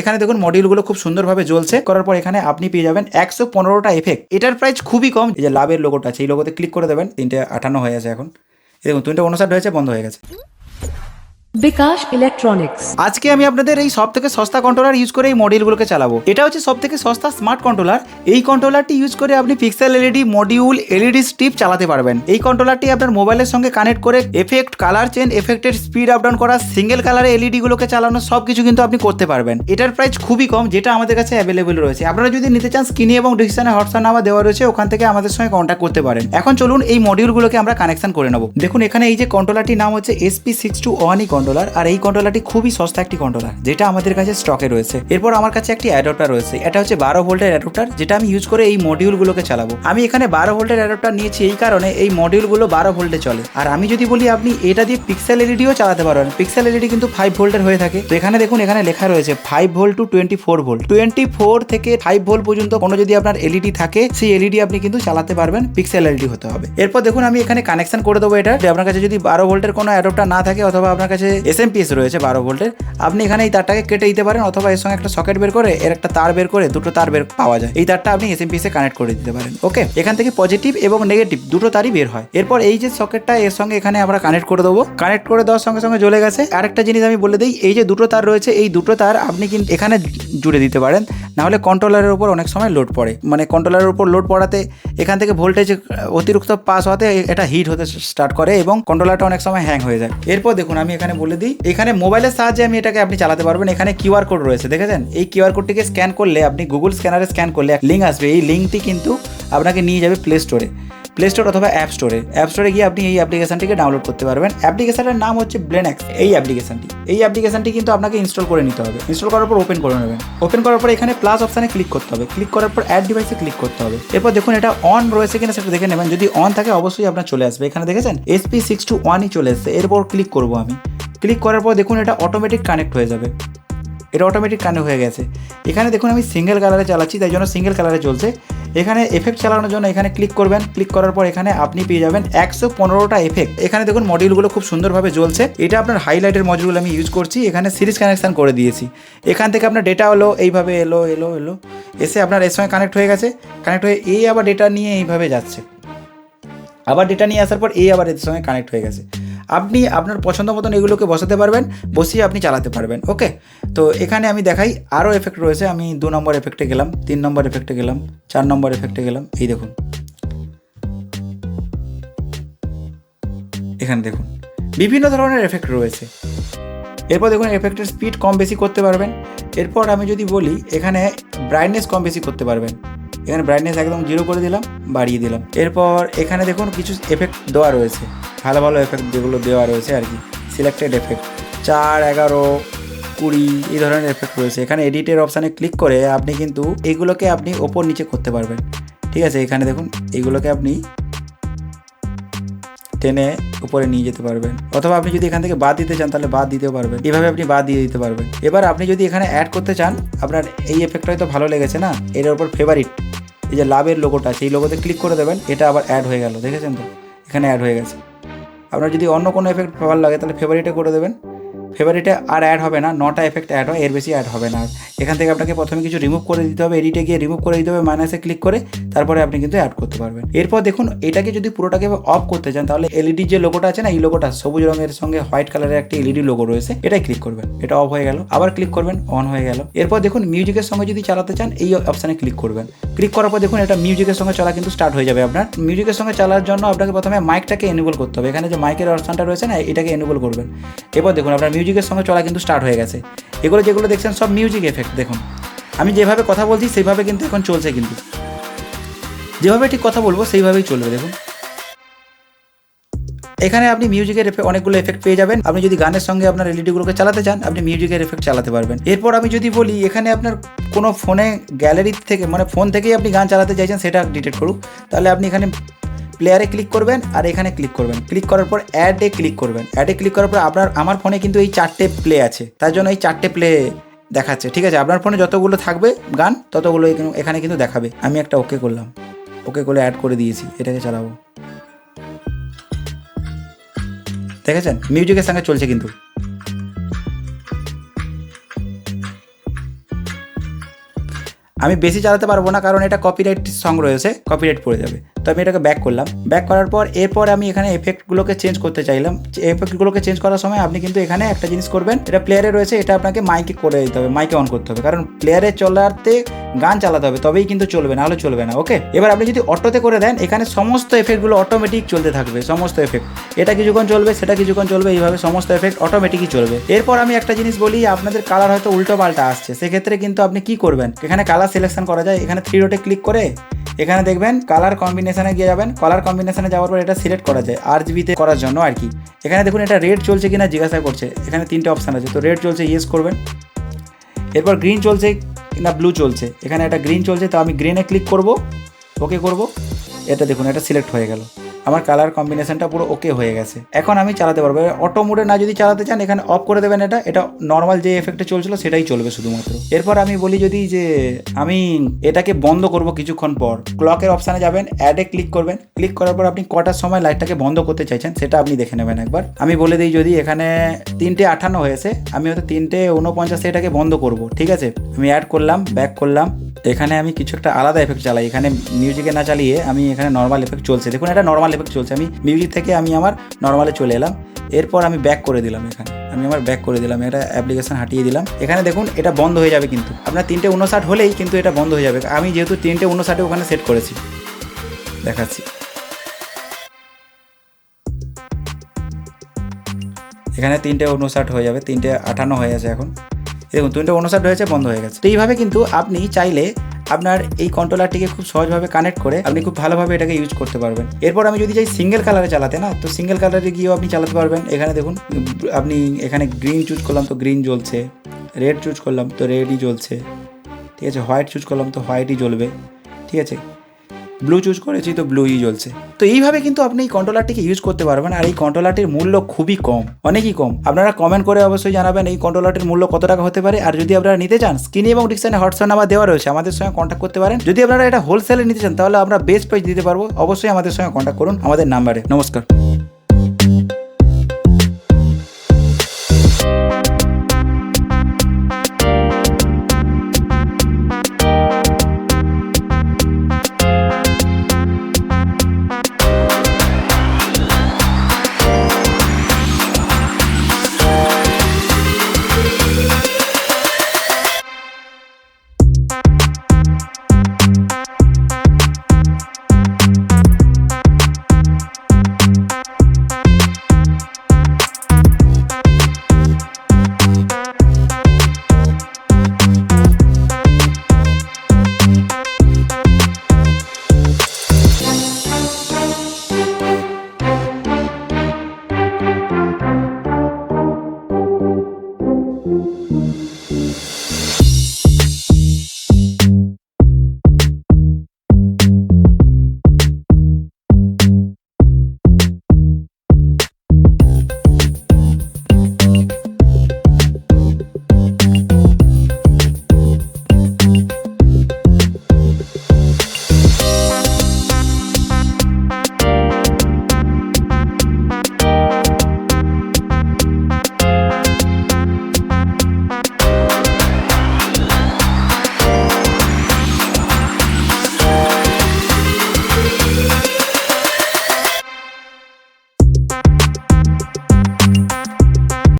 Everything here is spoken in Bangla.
এখানে দেখুন মডিউলগুলো খুব সুন্দরভাবে জ্বলছে। করার পর এখানে আপনি পেয়ে যাবেন একশো পনেরোটা এফেক্ট এটার প্রাইস খুবই কম। যে লাভের লোগোটা আছে, এই লোগোতে ক্লিক করে দেবেন। তিনটে আটান্ন হয়ে আছে এখন। দেখুন, তিনটে উনষাট হয়েছে, বন্ধ হয়ে গেছে। বিকাশ ইলেকট্রনিক্স। আজকে আমি আপনাদের এই সব থেকে সস্তা কন্ট্রোলার ইউজ করে এই মডিউলগুলোকে চালাবো। এটা হচ্ছে সব থেকে সস্তা স্মার্ট কন্ট্রোলার এই কন্ট্রোলারটি ইউজ করে আপনি pixel LED module LED strip চালাতে পারবেন। এই কন্ট্রোলারটি আপনার মোবাইলের সঙ্গে কানেক্ট করে এফেক্ট কালার চেন এফেক্টের স্পিড আপ ডাউন করা সিঙ্গেল কালারে এলইডি গুলোকে চালানো সব কিছু কিন্তু আপনি করতে পারবেন। এটার প্রাইস খুবই কম, যেটা আমাদের কাছে অ্যাভেলেবেল রয়েছে। আপনারা যদি নিতে চান স্ক্রিনে এবং ডিসিশনে হোয়াটসঅ্যাপ নাম্বার দেওয়া রয়েছে, ওখান থেকে আমাদের সঙ্গে কন্ট্যাক্ট করতে পারেন। এখন চলুন এই মডিউলগুলোকে আমরা কানেকশন করে নেব। দেখুন, এখানে এই যে কন্ট্রোলারটির নাম হচ্ছে SP six two one one E controller আর এই কন্ট্রোলারটি খুবই সস্তা একটি কন্ট্রোলার যেটা আমাদের কাছে স্টকে রয়েছে। এরপর আমার কাছে একটি অ্যাডপ্টার রয়েছে, এটা হচ্ছে বারো ভোল্টের অ্যাডপ্টার যেটা আমি ইউজ করে এই মডিউলগুলোকে চালাবো। আমি এখানে বারো ভোল্টের অ্যাডপ্টার নিয়েছি এই কারণে এই মডিউলগুলো বারো ভোল্টে চলে। আর আমি যদি বলি আপনি এটা দিয়ে পিক্সেল এলইডিও চালাতে পারবেন পিক্সেল এলইডি কিন্তু ফাইভ ভোল্টের হয়ে থাকে। তো এখানে দেখুন, এখানে লেখা রয়েছে five volt two twenty four volt twenty four থেকে ফাইভ ভোল্ট পর্যন্ত কোনো যদি আপনার এলইডি থাকে, সেই এলইডি আপনি কিন্তু চালাতে পারবেন পিক্সেল এলইডি হতে হবে। এরপর দেখুন, আমি এখানে কানেকশন করে দেবো এটা আপনার কাছে যদি বারো ভোল্টের কোনো অ্যাডপ্টার না থাকে, অথবা আপনার কাছে এসএমপিএস রয়েছে বারো ভোল্টের। আপনি এখানে এই তারটাকে কেটে দিতে পারেন অথবা এর সঙ্গে একটা সকেট বের করে এর একটা তার বের করে দুটো তার বের পাওয়া যায়। এই তারটা আপনি এসএমপিএস কানেক্ট করে দিতে পারেন ওকে এখান থেকে পজিটিভ এবং নেগেটিভ দুটো তারই বের হয়। এরপর এই যে সকেটটা এর সঙ্গে এখানে আমরা কানেক্ট করে দেবো। কানেক্ট করে দেওয়ার সঙ্গে সঙ্গে জ্বলে গেছে। আরেকটা জিনিস আমি বলে দিই, এই যে দুটো তার রয়েছে, এই দুটো তার আপনি কিন্তু এখানে জুড়ে দিতে পারেন। নাহলে কন্ট্রোলারের উপর অনেক সময় লোড পড়ে। মানে কন্ট্রোলারের উপর লোড পড়াতে এখান থেকে ভোল্টেজ অতিরিক্ত পাস হতে এটা হিট হতে স্টার্ট করে এবং কন্ট্রোলারটা অনেক সময় হ্যাং হয়ে যায়। এরপর দেখুন, আমি এখানে বলে দিই, এখানে মোবাইলের সাহায্যে আমি এটাকে আপনি চালাতে পারবেন। এখানে কিউআর কোড রয়েছে, দেখেছেন? এই কিউআর কোডটিকে স্ক্যান করলে, আপনি গুগল স্ক্যানারে স্ক্যান করলে এক লিঙ্ক আসবে। এই লিঙ্কটি কিন্তু আপনাকে নিয়ে যাবে প্লে স্টোরে প্লে স্টোর অথবা অ্যাপ স্টোরে অ্যাপ স্টোরে গিয়ে আপনি এই অ্যাপ্লিকেশনটিকে ডাউনলোড করতে পারবেন। অ্যাপ্লিকেশনের নাম হচ্ছে ব্লেনএক্স এই অ্যাপ্লিকেশনটি এই অ্যাপ্লিকেশনটি কিন্তু আপনাকে ইনস্টল করে নিতে হবে। ইনস্টল করার পর ওপেন করে নেবেন। ওপেন করার পর এখানে প্লাস অপশানে ক্লিক করতে হবে। ক্লিক করার পর অ্যাড ডিভাইসে ক্লিক করতে হবে। এরপর দেখুন, এটা অন রয়েছে কিনা সেটা দেখে নেবেন। যদি অন থাকে, অবশ্যই আপনার চলে আসবে। এখানে দেখেছেন? এসপি সিক্স টু ওয়ানই চলে এসছে। এরপর ক্লিক করব আমি। ক্লিক করার পর দেখুন এটা অটোমেটিক কানেক্ট হয়ে যাবে। এটা অটোমেটিক কানেক্ট হয়ে গেছে। এখানে দেখুন আমি সিঙ্গেল কালারে চালাচ্ছি, তাই জন্য সিঙ্গেল কালারে চলছে। এখানে এফেক্ট চালানোর জন্য এখানে ক্লিক করবেন। ক্লিক করার পর এখানে আপনি পেয়ে যাবেন একশো পনেরোটা এফেক্ট এখানে দেখুন মডিউলগুলো খুব সুন্দরভাবে জ্বলছে। এটা আপনার হাইলাইটের মডিউল আমি ইউজ করছি। এখানে সিরিজ কানেকশান করে দিয়েছি। এখান থেকে আপনার ডেটা হলো এইভাবে এলো এলো এলো। এসে আপনার এর সঙ্গে কানেক্ট হয়ে গেছে। কানেক্ট হয়ে এই আবার ডেটা নিয়ে এইভাবে যাচ্ছে। আবার ডেটা নিয়ে আসার পর এই আবার এর সঙ্গে কানেক্ট হয়ে গেছে। আপনি আপনার পছন্দ মতন এগুলোকে বসাতে পারবেন, বসিয়ে আপনি চালাতে পারবেন, ওকে? তো এখানে আমি দেখাই, আরও এফেক্ট রয়েছে, আমি দু নম্বর এফেক্টে গেলাম, তিন নম্বর এফেক্টে গেলাম, চার নম্বর এফেক্টে গেলাম, এই দেখুন। এখানে দেখুন, বিভিন্ন ধরনের এফেক্ট রয়েছে। এরপর দেখুন এফেক্টের স্পিড কম বেশি করতে পারবেন। এরপর আমি যদি বলি, এখানে ব্রাইটনেস কম বেশি করতে পারবেন। এখানে ব্রাইটনেস একদম জিরো করে দিলাম, বাড়িয়ে দিলাম। এরপর এখানে দেখুন কিছু এফেক্ট দেওয়া রয়েছে। ভালো ভালো এফেক্ট যেগুলো দেওয়া রয়েছে আর কি সিলেক্টেড এফেক্ট চার, এগারো, কুড়ি, এই ধরনের এফেক্ট রয়েছে। এখানে এডিটের অপশানে ক্লিক করে আপনি কিন্তু এগুলোকে আপনি ওপর নিচে করতে পারবেন। ঠিক আছে, এখানে দেখুন এইগুলোকে আপনি টেনে উপরে নিয়ে যেতে পারবেন। অথবা আপনি যদি এখান থেকে বাদ দিতে চান, তাহলে বাদ দিতেও পারবেন। এভাবে আপনি বাদ দিয়ে দিতে পারবেন। এবার আপনি যদি এখানে অ্যাড করতে চান, আপনার এই এফেক্টটা হয়তো ভালো লেগেছে না? এটার উপর ফেভারিট এই যে লাভের লোগোটা সেই লোগোতে ক্লিক করে দেবেন, এটা আবার অ্যাড হয়ে গেল, দেখেছেন তো? এখানে অ্যাড হয়ে গেছে। আপনার যদি অন্য কোনো এফেক্ট ভালো লাগে, তাহলে ফেভারিটে করে দেবেন। ফেভারিটে আর অ্যাড হবে না নটা এফেক্ট অ্যাড হয়, এর বেশি অ্যাড হবে না। এখান থেকে আপনাকে প্রথমে কিছু রিমুভ করে দিতে হবে এডিটে গিয়ে রিমুভ করে দিতে হবে মাইনাসে ক্লিক করে তারপরে আপনি কিন্তু অ্যাড করতে পারবেন। এরপর দেখুন, এটাকে যদি পুরোটাকে অফ করতে চান, তাহলে এলইডি যে লোগোটা আছে না, এই লোগোটা সবুজ রঙের সঙ্গে হোয়াইট কালারের একটি এলইডি লোগো রয়েছে, এটাই ক্লিক করবেন। এটা অফ হয়ে গেল, আবার ক্লিক করবেন অন হয়ে গেল। এরপর দেখুন মিউজিকের সঙ্গে যদি চালাতে চান, এই অপশানে ক্লিক করবেন। ক্লিক করার পর দেখুন, এটা মিউজিকের সঙ্গে চলা কিন্তু স্টার্ট হয়ে যাবে আপনার। মিউজিকের সঙ্গে চালার জন্য আপনাকে প্রথমে মাইকটাকে এনেবল করতে হবে। এখানে যে মাইকের অপশানটা রয়েছে না, এটাকে এনেবল করবেন। এরপর দেখুন, আপনার মিউজিকের সঙ্গে চলা কিন্তু স্টার্ট হয়ে গেছে। এগুলো যেগুলো দেখছেন সব মিউজিক এফেক্ট দেখুন। আমি যেভাবে কথা বলছি, সেইভাবে কিন্তু এখন চলছে কিন্তু। যেভাবে ঠিক কথা বলব, সেইভাবেই চলবে, দেখুন। এখানে আপনি মিউজিকের অনেকগুলো এফেক্ট পেয়ে যাবেন। আপনি যদি গানের সঙ্গে আপনার এলইডিগুলোকে চালাতে চান, আপনি মিউজিকের এফেক্ট চালাতে পারবেন। এরপর আমি যদি বলি, এখানে আপনার কোনো ফোনে গ্যালারি থেকে মানে ফোন থেকেই আপনি গান চালাতে চাইছেন, সেটা ডিটেক্ট করুক। তাহলে আপনি এখানে প্লেয়ারে ক্লিক করবেন আর এখানে ক্লিক করবেন। ক্লিক করার পর অ্যাডে ক্লিক করবেন। অ্যাডে ক্লিক করার পর আপনার, আমার ফোনে কিন্তু এই চারটে প্লে আছে। তার জন্য এই চারটে প্লে দেখাচ্ছে। ঠিক আছে, আপনার ফোনে যতগুলো থাকবে গান, ততগুলো এখানে- কিন্তু দেখাবে। আমি একটা ওকে করলাম। ওকে করে অ্যাড করে দিয়েছি। এটাকে চালাবো। দেখেছেন? মিউজিকের সঙ্গে চলছে কিন্তু। আমি বেশি চালাতে পারব না, কারণ এটা কপিরাইট সং রয়েছে কপিরাইট পড়ে যাবে। তো আমি এটাকে ব্যাক করলাম। ব্যাক করার পর এরপর আমি এখানে এফেক্টগুলোকে চেঞ্জ করতে চাইলাম। এফেক্টগুলোকে চেঞ্জ করার সময় আপনি কিন্তু এখানে একটা জিনিস করবেন। এটা প্লেয়ারে রয়েছে, এটা আপনাকে মাইকে করে দিতে হবে মাইকে অন করতে হবে। কারণ প্লেয়ারে চলাতে গান চালাতে হবে, তবেই কিন্তু চলবে না হলে চলবে না ওকে এবার আপনি যদি অটোতে করে দেন, এখানে সমস্ত এফেক্টগুলো অটোমেটিক চলতে থাকবে, সমস্ত এফেক্ট এটা কিছুক্ষণ চলবে, সেটা কিছুক্ষণ চলবে, এইভাবে সমস্ত এফেক্ট অটোমেটিকই চলবে। এরপর আমি একটা জিনিস বলি, আপনাদের কালার হয়তো উল্টো পাল্টা আসছে। সেক্ষেত্রে কিন্তু আপনি কি করবেন? এখানে কালার সিলেকশন করা যায়, এখানে থ্রি ডটে ক্লিক করে এখানে দেখবেন কালার কম্বিনেশনে গিয়ে যাবেন। কালার কম্বিনেশনে যাওয়ার পর এটা সিলেক্ট করা যায় আর জিবিতে করার জন্য আর কি। এখানে দেখুন এটা রেড চলছে কিনা জিজ্ঞাসা করছে। এখানে তিনটে অপশান আছে। তো রেড চলছে ইয়েস করবেন। এরপর গ্রিন চলছে না ব্লু চলছে। এখানে একটা গ্রিন চলছে, তো আমি গ্রিনে ক্লিক করব। ওকে করব। এটা দেখুন, এটা সিলেক্ট হয়ে গেল। আমার কালার কম্বিনেশনটা পুরো ওকে হয়ে গেছে। এখন আমি চালাতে পারব। অটো মোডে না যদি চালাতে চান, এখানে অফ করে দেবেন এটা। এটা নর্মাল যে এফেক্টে চলছিল, সেটাই চলবে শুধুমাত্র। এরপর আমি বলি যদি যে, আমি এটাকে বন্ধ করব কিছুক্ষণ পর। ক্লকের অপশানে যাবেন অ্যাডে ক্লিক করবেন। ক্লিক করার পর আপনি কটার সময় লাইটটাকে বন্ধ করতে চাইছেন, সেটা আপনি দেখে নেবেন একবার। আমি বলে দিই যদি এখানে তিনটে আঠান্ন হয়েছে, আমি হয়তো তিনটে ঊনপঞ্চাশে এটাকে বন্ধ করব। ঠিক আছে? আমি অ্যাড করলাম ব্যাক করলাম। এখানে আমি কিছু একটা আলাদা এফেক্ট চালাই এখানে মিউজিকে না চালিয়ে আমি এখানে নর্মাল এফেক্ট চলছে। দেখুন, এটা নর্মাল এফেক্ট চলছে। আমি মিউজিক থেকে আমি আমার নর্মালে চলে এলাম। এরপর আমি ব্যাক করে দিলাম এখানে। আমি আমার ব্যাক করে দিলাম। এটা অ্যাপ্লিকেশন হাঁটিয়ে দিলাম। এখানে দেখুন, এটা বন্ধ হয়ে যাবে কিন্তু। আপনার তিনটে উনষাট হলেই কিন্তু এটা বন্ধ হয়ে যাবে। আমি যেহেতু তিনটে উনষাটে ওখানে সেট করেছি। দেখাচ্ছি। এখানে তিনটে উনষাট হয়ে যাবে। তিনটে আটান্ন হয়ে গেছে এখন। দেখুন তিনটে উনষাট হয়েছে বন্ধ হয়ে গেছে। তো এইভাবে কিন্তু আপনি চাইলে আপনার এই কন্ট্রোলারটিকে খুব সহজভাবে কানেক্ট করে আপনি খুব ভালোভাবে এটাকে ইউজ করতে পারবেন। এরপর আমি যদি চাই সিঙ্গেল কালারে চালাতে, না? তো সিঙ্গেল কালারে গিয়েও আপনি চালাতে পারবেন। এখানে দেখুন, আপনি এখানে গ্রিন চুজ করলাম তো গ্রিন জ্বলছে রেড চুজ করলাম তো রেডই জ্বলছে, ঠিক আছে? হোয়াইট চুজ করলাম তো হোয়াইটই জ্বলবে, ঠিক আছে? ব্লু চুজ করেছি তো ব্লুই জ্বলছে। তো এইভাবে কিন্তু আপনি এই কন্ট্রোলারটিকে ইউজ করতে পারবেন আর এই কন্ট্রোলারটির মূল্য খুবই কম। অনেকই কম। আপনারা কমেন্ট করে অবশ্যই জানাবেন এই কন্ট্রোলারটির মূল্য কত টাকা হতে পারে। আর যদি আপনারা নিতে চান স্ক্রিনে এবং ডিসাইনে হোয়াটসঅ্যাপ নাম্বার দেওয়া রয়েছে, আমাদের সঙ্গে কন্ট্যাক্ট করতে পারেন। যদি আপনারা এটা হোলসেলে নিতে চান, তাহলে আমরা বেস্ট প্রাইস দিতে পারব। অবশ্যই আমাদের সঙ্গে কন্ট্যাক্ট করুন আমাদের নাম্বারে নমস্কার।